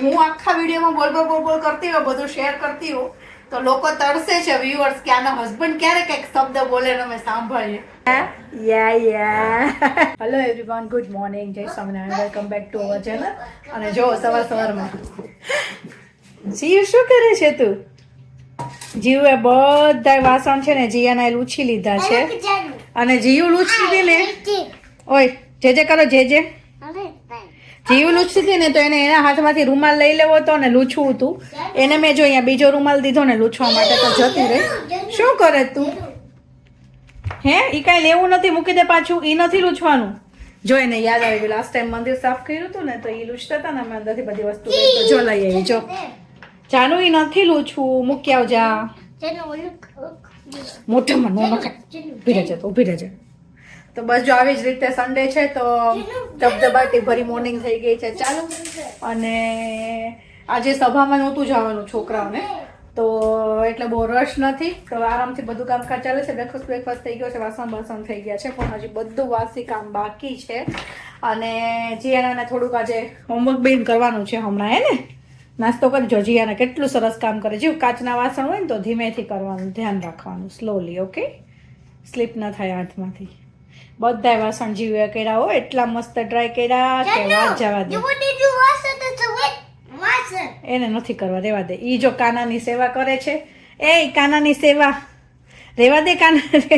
હું આખા વિડીયોમાં બોલ બોલ બોલ બોલ કરતી હોય બધું શેર કરતી હોઉં તો લોકો તરસે છે વ્યુઅર્સ કે આના હસબન્ડ ક્યારે કંઈક શબ્દ બોલે ને અમે સાંભળીએ. Yeah yeah hello everyone good morning જય Swaminarayan welcome back to our channel અને જો સવાર સવારમાં. જીવ શું કરે છે તું? જીવે બધા વાસણ છે ને જીયાના એ લૂછી લીધા છે. અને જીવ લૂછી ને ઓય જે જે કરો જે જે. જીવ લૂછતી હતી ને તો એને એના હાથમાંથી રૂમાલ લઈ લેવો હતો ને લૂછવું હતું. એને મેં જો અહીંયા બીજો રૂમાલ દીધો ને લૂછવા માટે તો જતી રહી. શું કરે તું? હે? એ કાંઈ લેવું નથી મૂકી દે પાછું. એ નથી લૂછવાનું. જો એને યાદ આવી ગયું લાસ્ટ ટાઈમ મંદિર સાફ કર્યું હતું ને તો એ લૂછતા હતા ને અમે અંદરથી બધી વસ્તુ તો જો લઈ આવી જો. જાનું એ નથી લૂછવું. મૂકી આવજા. મોઢામાં નો નખાય. ઊભી રહેજે તો ઊભી રહેજે. તો બસ જો આવી જ રીતે સન્ડે છે તો ધબધબાટી ભરી મોર્નિંગ થઈ ગઈ છે ચાલો. અને આજે સભામાં નહોતું જવાનું છોકરાઓને. તો એટલે બહુ રશ નથી. તો આરામથી બધું કામકાજ ચાલે છે. બ્રેકફાસ્ટ બ્રેકફાસ્ટ થઈ ગયો છે વાસણ બાસણ થઈ ગયા છે પણ હજી બધું વાસી કામ બાકી છે. અને જીયાનાને થોડુંક આજે હોમવર્ક બેન કરવાનું છે હમણાં એને નાસ્તો કરજો જીયાના કેટલું સરસ કામ કરે. છે કાચના વાસણ હોય ને તો ધીમેથી કરવાનું ધ્યાન રાખવાનું સ્લોલી ઓકે સ્લીપ ન થાય હાથમાંથી. બધા વાસણ જીવ્યા કર્યા હો એટલા મસ્ત ડ્રાય કર્યા કે વાત જવા દે. એને નથી કરવા રેવા દે. ઈ જો કાનાની સેવા કરે છે. એ કાનાની સેવા. રેવા દે કાના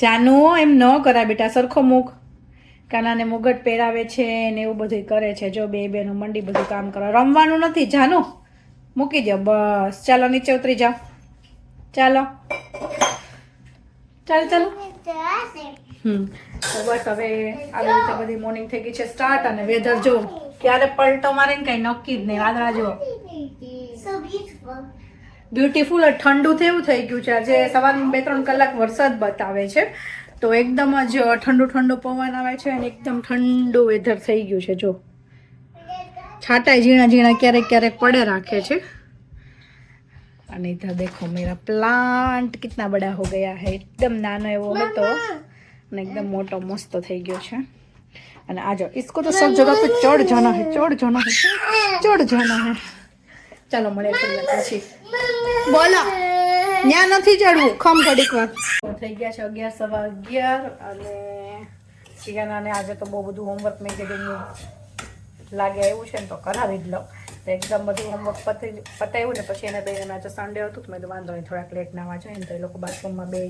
જાનુ એમ ન કરાય બેટા સરખો મૂક. કાનાને મુગટ પહેરાવે છે ને એવું બધું કરે છે. જો બે બેનો મંડી બધું કામ કરો રમવાનું નથી. જાનું મૂકી દો બસ. ચાલો નીચે ઉતરી જાઓ. ચાલો. ચાલો ચાલો. તો બસ હવે આવી રીતે બધી મોર્નિંગ થઈ ગઈ છે સ્ટાર્ટ અને વેધર જો ક્યારે પલટો મારે ને કઈ નક્કી જ નહીં. વાદળા જો બ્યુટીફુલ ઠંડુ થયું થઈ ગયું છે. આજે સવારમાં બે ત્રણ કલાક વરસાદ બતાવે છે. તો એકદમ જ ઠંડુ ઠંડુ પવન આવે છે અને એકદમ ઠંડુ વેધર થઈ ગયું છે. જો. છાંટાઈ ઝીણા ઝીણા ક્યારેક ક્યારેક પડે રાખે છે. અને ઇધર દેખો મેરા પ્લાન્ટ કિતના બડા હો ગયા હે. એકદમ નાનો એવો હતો. અને એકદમ મોટો મસ્ત થઈ ગયો છે. અને આજો જો ઇસકો તો સબ જગહ પે ચડ જાના હે ચડ જાના હે ચડ જાના હે. ચાલો મળે પછી. બોલો ત્યાં નથી ચડવું ખમ ઘડીક વાર. થઈ ગયા છે અગિયાર સવા અગિયાર અને શિયાનાને આજે તો બહુ બધું હોમવર્ક મેં કીધું લાગે એવું છે ને તો કરાવી જ લઉં. તો એકદમ બધું હોમવર્ક પતી પતાવ્યું ને પછી એના બેને આજે સન્ડે હતું તો મેં તો વાંધો નહીં થોડાક લેટ નાવા જાય ને તો એ લોકો બાથરૂમમાં બે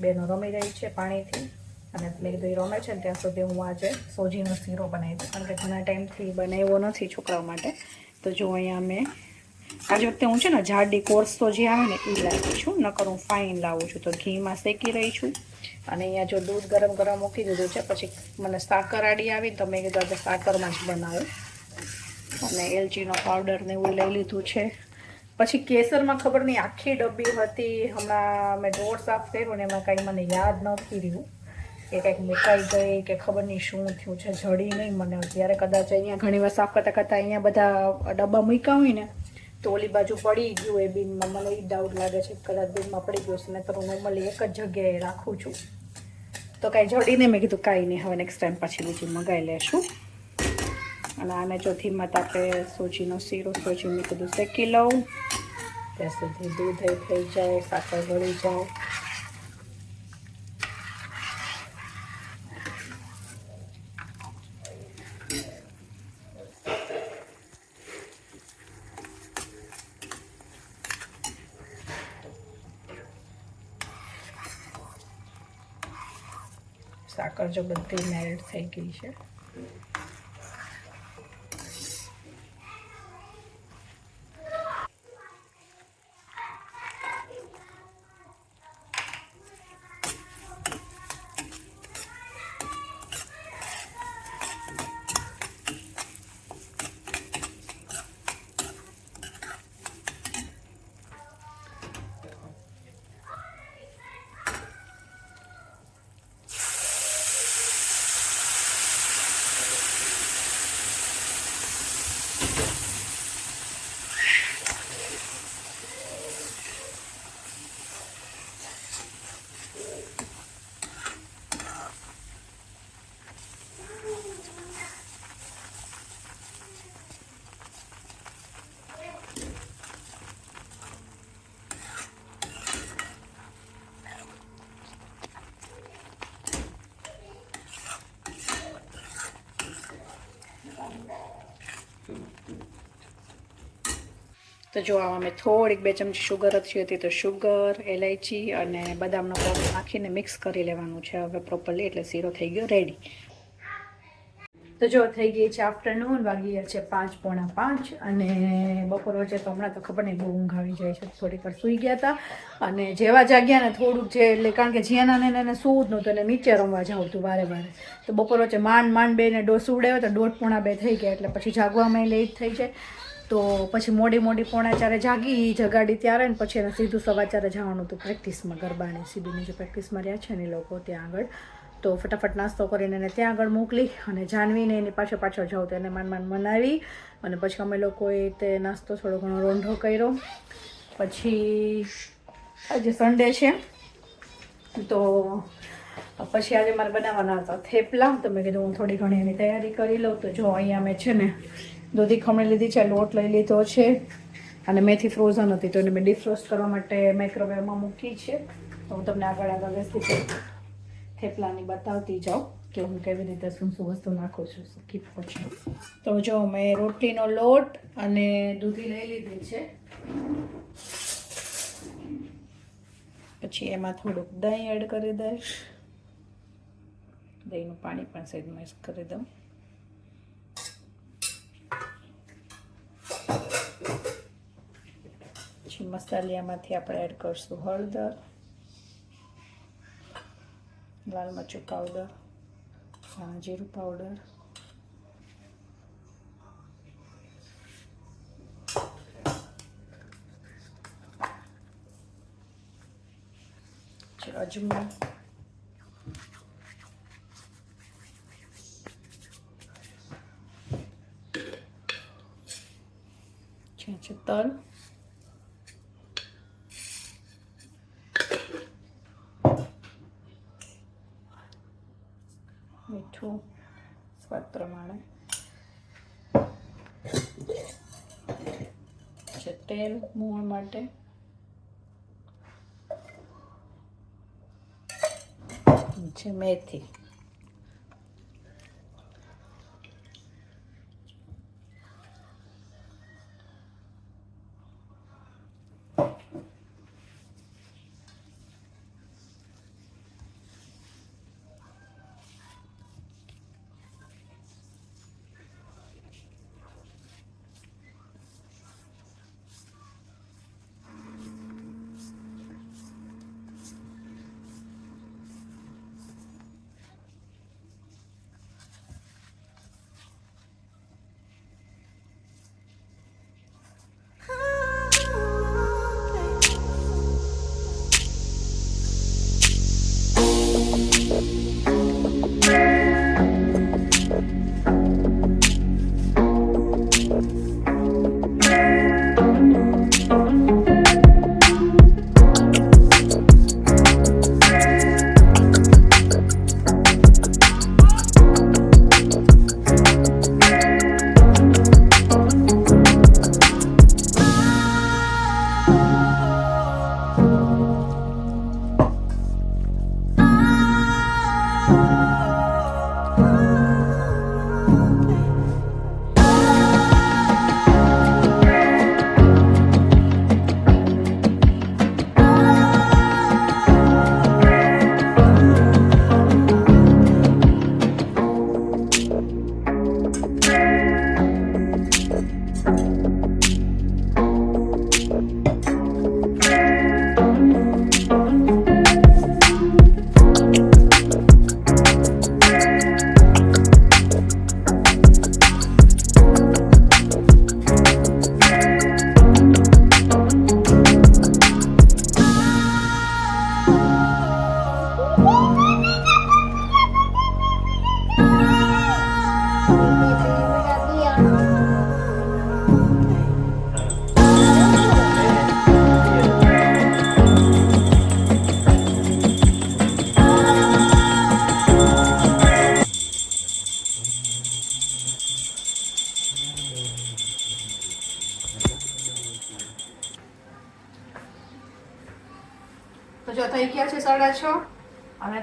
બેનો રમી રહી છે પાણીથી. અને મેં એ રમે છે ને ત્યાં સુધી હું આજે સોજીનો શીરો બનાવી દઉં. કારણ કે ઘણા ટાઈમથી બનાવ્યો નથી છોકરાઓ માટે. તો જો અહીંયા મેં આજે વખતે હું છે ને જાડી કોર્સ તો જે આવે ને એ લાવી છું. નકર હું ફાઇન લાવું છું. તો ઘીમાં શેકી રહી છું. અને અહીંયા જો દૂધ ગરમ ગરમ મૂકી દીધું છે, પછી મને સાકર આડી આવી તો મેં કીધું આજે સાકરમાં જ બનાવ્યું અને એલચીનો પાવડર ને એવું લઈ લીધું છે. પછી કેસરમાં ખબર નહીં, આખી ડબ્બી હતી. હમણાં મેં ડોર સાફ કર્યું ને એમાં કાંઈ મને યાદ નથી રહ્યું. કે કંઈક મુકાઈ ગઈ કે ખબર નહીં શું થયું છે, જડી નહીં મને. ત્યારે કદાચ અહીંયા ઘણી વાર સાફ કરતાં કરતાં અહીંયા બધા ડબ્બા મૂક્યા હોય ને, તો ઓલી બાજુ પડી ગયું એ બિનમાં. મને એ ડાઉટ લાગે છે કદાચ બિનમાં પડી ગયું છે ને તો હું નોર્મલી એક જ જગ્યાએ રાખું છું. તો કાંઈ જડીને મેં કીધું કાંઈ નહીં, હવે નેક્સ્ટ ટાઈમ પછી બીજી મગાવી લેશું. અને આને ચોથીમાં તાપે સોજીનો શીરો સોજી મેં કીધું શેકી લઉં ત્યાં સુધી દૂધ થઈ જાય સાકર ગળી જાય સાકર જો બધી મેલ્ટ થઈ ગઈ છે તો જો અમે થોડીક બે ચમચી શુગર હતી હતી તો શુગર એલાયચી અને બદામનો પાવડર નાખીને મિક્સ કરી લેવાનું છે. હવે પ્રોપરલી એટલે શીરો થઈ ગયો રેડી તો જો થઈ ગઈ છે આફ્ટરનૂન વાગી છે પાંચ પોણા પાંચ અને બપોર વચ્ચે તો હમણાં તો ખબર નહીં, બહુ ઊંઘ આવી જાય છે, થોડીક વાર સૂઈ ગયા હતા. અને જેવા જાગ્યા ને થોડુંક જે, એટલે કારણ કે જ્યાં એને સૂવું જ નહોતું, એને નીચે રમવા જાવ હતું વારે વારે. તો બપોર વચ્ચે માંડ માંડ બેને ડોસ ઉડાવ્યો તો દોઢ પોણા બે થઈ ગયા, એટલે પછી જાગવામાં લેટ થઈ જાય. તો પછી મોડી મોડી પોણા ચારે જાગી જગાડી ત્યારે ને પછી એને સીધું સવા ચારે જવાનું હતું પ્રેક્ટિસમાં ગરબાની સીબીની જે પ્રેક્ટિસમાં રહ્યા છે ને લોકો ત્યાં આગળ. તો ફટાફટ નાસ્તો કરીને એને ત્યાં આગળ મોકલી અને જાનવીને એની પાછળ પાછળ જાઉં તો એને માન માન મનાવી. અને પછી અમે લોકોએ તે નાસ્તો થોડો ઘણો રોંઢો કર્યો. પછી આજે સન્ડે છે. તો પછી આજે મારે બનાવવાના હતા થેપલા. તો મેં કીધું હું થોડી ઘણી એની તૈયારી કરી લઉં. તો જો અહીંયા મેં છે ને દૂધી ખમણી લીધી છે, લોટ લઈ લીધો છે. અને મેથી ફ્રોઝન હતી તો એને મેં ડીફ્રોસ્ટ કરવા માટે માઇક્રોવેવમાં મૂકી છે. તો હું તમને આગળ આગળ રેસીપી થેપલાની બતાવતી જાઉં કે હું કેવી રીતે શું શું વસ્તુ નાખું છું. કીપ પછી તો જો મેં રોટલીનો લોટ અને દૂધી લઈ લીધી છે. પછી એમાં થોડુંક દહીં એડ કરી દઈશ. દહીંનું પાણી પણ સહેજ કરી દઉં. પછી મસાલિયામાંથી આપણે એડ કરશું હળદર. લાલ મરચું પાવડર ધાણા જીરું પાવડર પછી અજમો છે છે તલ મીઠું સ્વાદ પ્રમાણે. તેલ મોણ માટે. છે મેથી.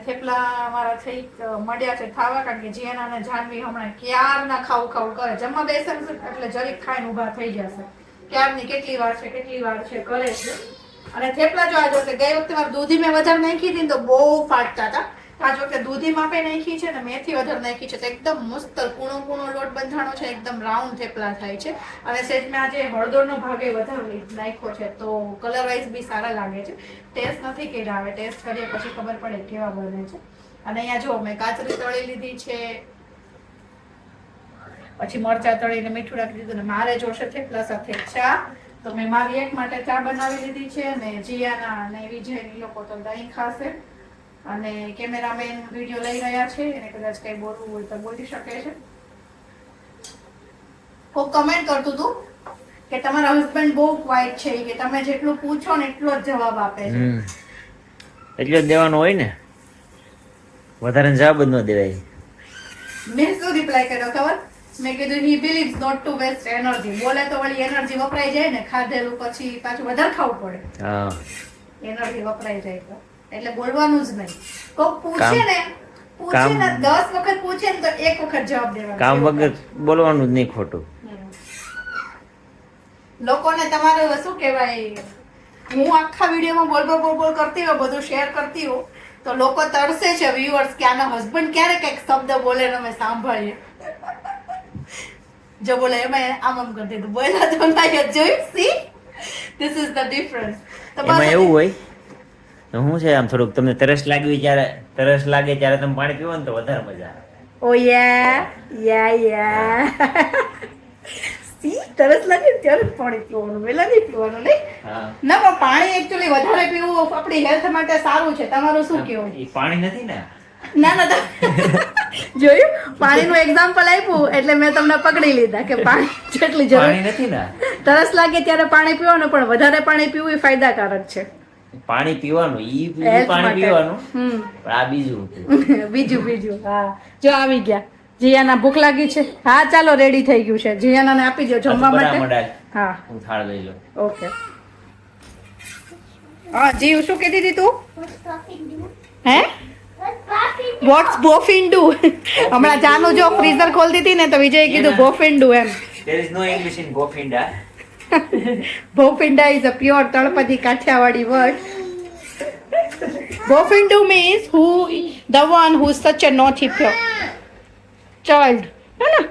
થેપલા મારા થઈ મળ્યા છે ખાવા, કારણ કે જીયાના અને જાનવી હમણાં ક્યારના ખાવું ખાવું કરે. જમવા બેસે એટલે જરીક ખાઈને ઊભા થઈ જશે ક્યારની કેટલી વાર છે, કેટલી વાર છે, કરે છે. અને થેપલા જો આ જોશે, ગઈ વખતે મારે દૂધી મેં વધારે નાખી હતી તો બહુ ફાટતા હતા. આ જો કે દૂધી માપે નાખી છે ને મેથી વધારે નાખી છે તો એકદમ મસ્ત કૂણો કૂણો લોટ બંધાણો છે, એકદમ રાઉન્ડ થેપલા થાય છે. અને સેજ મેં આજે હળદરનો ભાગે વધારે નાખ્યો છે તો કલર વાઇઝ બી સારા લાગે છે. ટેસ્ટ નથી કર્યા આવે ટેસ્ટ કરીએ પછી ખબર પડે કેવા બને છે. અને અહીંયા જો મેં કાચરી તળી લીધી છે. પછી મરચા તળીને મીઠું રાખી દીધું ને મારે જોશે થેપલા સાથે ચા. તો મેં મારી એક માટે ચા બનાવી લીધી છે અને જીયાના અને વિજય લોકો તો દહીં ખાશે. અને કેમેરામેન વીડિયો લઈ રહ્યા છે એને કદાચ કંઈ બોલવું હોય તો બોલી શકે છે. કોક કમેન્ટ કરતું હતું કે તમારા હસબન્ડ બહુ ક્વાઇટ છે કે તમે જેટલું પૂછો ને એટલો જ જવાબ આપે છે. એટલે જ દેવાનું હોય ને વધારે જવાબ જ ન દેવાય. મેં શું રિપ્લાય કર્યો ખબર? મેં કીધું he believes not to waste energy બોલે તો વળી એનર્જી વપરાઈ જાય ને ખાધેલું પછી પાછું વધારે ખાવું પડે. હા. એનર્જી વપરાઈ જાય તો. એટલે બોલવાનું જ નહીં. કોક પૂછે ને પૂછે ને દસ વખત પૂછે ને તો એક વખત જવાબ દેવાનો. કામ વગર બોલવાનું જ નહીં ખોટું. લોકોને તમારે શું કહેવાય હું આખા વિડીયોમાં બોલ બોલ કરતી હોઉં બધું શેર કરતી હોઉં તો લોકો તરસે છે વ્યુઅર્સ કે આના હસબન્ડ ક્યારે કંઈક શબ્દ બોલે ને અમે સાંભળીએ. જો બોલે એમાં આમ આમ કરતી હતું બોલ્યા તો ના જોયું? See this is the difference તો બસ એવું હોય શું છે આમ થોડુંક તમને તરસ લાગ્યું જ્યારે ત્યારે તરસ લાગે ત્યારે તમે પાણી પીવો ને તો વધારે મજા આવે. ઓ યા યા યા. સી તરસ લાગે ત્યારે પાણી પીવાનું વેલા નહીં પીવાનું નહીં? ના પણ પાણી એકચ્યુઅલી વધારે પીવું આપણી હેલ્થ માટે સારું છે. તમારું શું કેવું પાણી નથી ને? ના ના જોયું? પાણીનું એક્ઝામ્પલ આપ્યું એટલે મેં તમને પકડી લીધા કે પાણી જેટલી જરૂર નથી ને? તરસ લાગે ત્યારે પાણી પીવાનું પણ વધારે પાણી પીવું એ ફાયદાકારક છે. પાણી પીવાનું ઈ પાણી પીવાનું પણ આ બીજું હતું. બીજું બીજું હા. જો આવી ગયા. જીયાના ભૂખ લાગી છે. હા ચાલો રેડી થઈ ગયું છે. જીયાના આપી દો જમવા માટે. હા. હું થાળ લઈ લઉં. ઓકે. હા જીવ શું કહેતી હતી તું? હે? વોટ્સ બોફિન્ડુ હમણાં જાનું જો ફ્રીઝર ખોલતી હતી ને તો વિજય કીધું બોફિન્ડુ એમ. There is no English in. બોફિન્ડા is a pure તળપદી Kathiawadi word બોફિન્ડુ means who the one who such a naughty pure child હે ને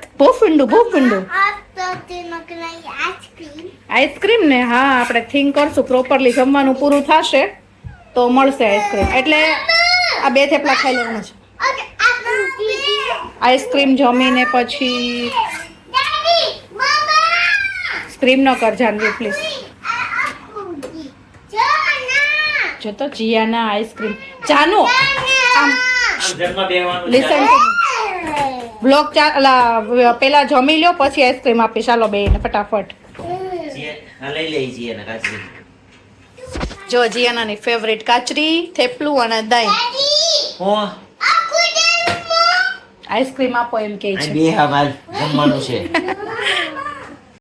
ice cream? આઈસ્ક્રીમ ને, હા, આપણે થિંક કરશું પ્રોપરલી જમવાનું પૂરું થશે તો મળશે આઈસ્ક્રીમ એટલે આ બે થેપલા ખાઈ લેવાના છે આઈસ્ક્રીમ જમીને પછી. સ્ક્રીમ ન કર જાનવી પ્લીઝ જો તો જીયાના આઈસ્ક્રીમ બેસવાનું લિસન બ્લોક ચા પેલા જમી લ્યો પછી આઈસ્ક્રીમ આપી ચાલો બેને ફટાફટ. લઈ લઈ છીએ ને કાચરી. જો જીયાનાની ફેવરેટ કાચરી થેપલું અને દહીં. આઈસ્ક્રીમ આપો એમ કે છે. બે હવાલ જમવાનું છે.